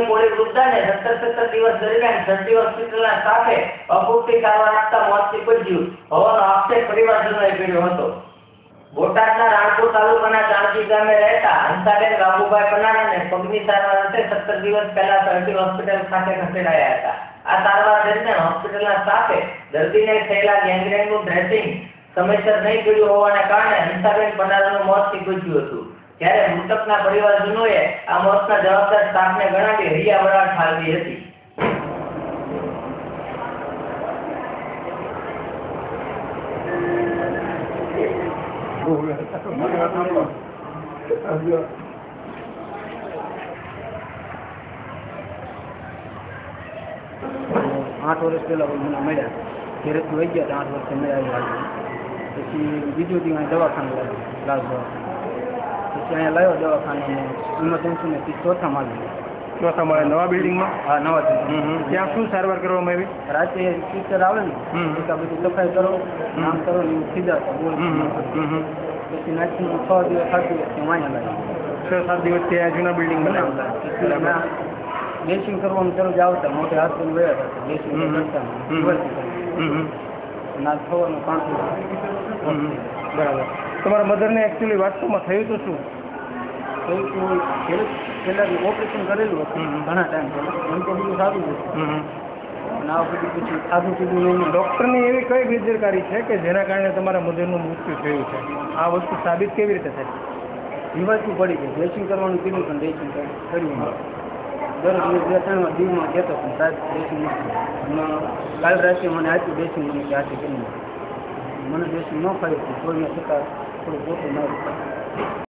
જૂનાગઢની કોળી વૃદ્ધાને સત્તર સત્તર દિવસ દરમિયાન સરટી હોસ્પિટલના સ્ટાફે અપૂરતી સારવાર આપતા મોતથી નીપજ્યું હોવાનો આક્ષેપ પરિવારજનોએ કર્યો હતો. બોટાદના રાણપુર તાલુકાના ચાણકી ગામે રહેતા હંસાબેન બાબુભાઈ પનારાને પગની સારવાર અંતે સત્તર દિવસ પહેલા સરટી હોસ્પિટલ ખાતે ખસેડાયા હતા. આ સારવાર દરમિયાન હોસ્પિટલના સ્ટાફે દર્દીને થયેલા ગેંગ્રેનનું ડ્રેસિંગ સમયસર નહીં કર્યું હોવાને કારણે હંસાબેન પનારાનું મોત નીપજ્યું હતું. ત્યારે મૃતકના પરિવારજનોએ આ મોતના જવાબદાર સ્ટાફને ગણાવી વરાળ ઠાલવી હતી. આઠ વર્ષ પહેલાં મને મળ્યા. ઘેરેથી વહી ગયા હતા, આઠ વર્ષે મળ્યા પછી બીજું અહીંયા દવાખાને લાલ દવાખાને અહીંયા લાવ્યો દવાખાને ઇમરજન્સી ને ચોથા માળે ચોથા માળે નવા બિલ્ડિંગમાં હા નવા હમ. ત્યાં શું સારવાર કરવામાં આવી? રાતે ટીચર આવે ને હમ. બધું સફાઈ કરો નામ કરો ને એવું ખીજાતા બોલ. પછી નાખીને છ દિવસ સાત દિવસ ત્યાં વાંયા લાગે છ સાત દિવસ ત્યાં જૂના બિલ્ડિંગ બનાવતા બરાબર ડ્રેસિંગ કરવાનું ચાલુ જ આવતા મોટે હાથ કરીને ગયા હતા ડ્રેસિંગ. કરતા. ના થવાનું પાંચ. બરાબર. તમારા મધરને એકચ્યુઅલી વાસ્તવમાં થયું તો શું? કઈ કોઈ ઓપરેશન કરેલું હતું. ઘણા ટાઈમ પહેલાં. એમ તો બધું સારું હતું. ડૉક્ટરની એવી કઈ બેદરકારી છે કે જેના કારણે તમારા મધરનું મૃત્યુ થયું છે? આ વસ્તુ સાબિત કેવી રીતે થાય? રિવાજથી પડી ગયું ડ્રેસિંગ કરવાનું કીધું પણ ડ્રેસિંગ કર્યું. દરરોજ બે બે ત્રણ દીવમાં કહેતો પણ સાહેબ ડ્રેસિંગ કાલ રાતે મને આપ્યું ડ્રેસિંગ મને કે આથી કરી મને ડ્રેસિંગ ન ફાવ્યું મેં છતાં થોડું પોતું માર્યું